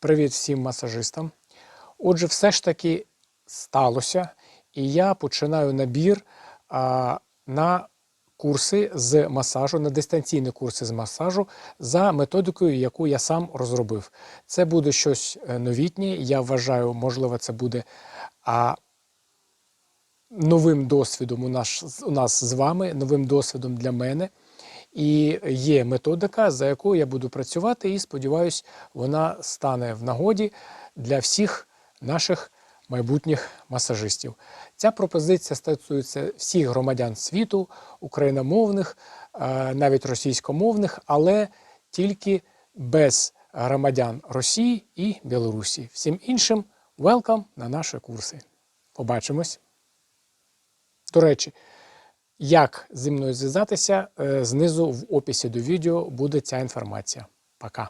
Привіт всім масажистам. Отже, все ж таки сталося, і я починаю набір а, на курси з масажу, на дистанційні курси з масажу за методикою, яку я сам розробив. Це буде щось е, новітнє. Я вважаю, можливо, це буде а, новим досвідом у нас, у нас з вами, новим досвідом для мене. І є методика, за якою я буду працювати, і сподіваюся, вона стане в нагоді для всіх наших майбутніх масажистів. Ця пропозиція стосується всіх громадян світу, україномовних, е, навіть російськомовних, але тільки без громадян Росії і Білорусі. Всім іншим welcome на наші курси. Побачимось. До речі, як зі мною зв'язатися, е, знизу в описі до відео буде ця інформація. Пока.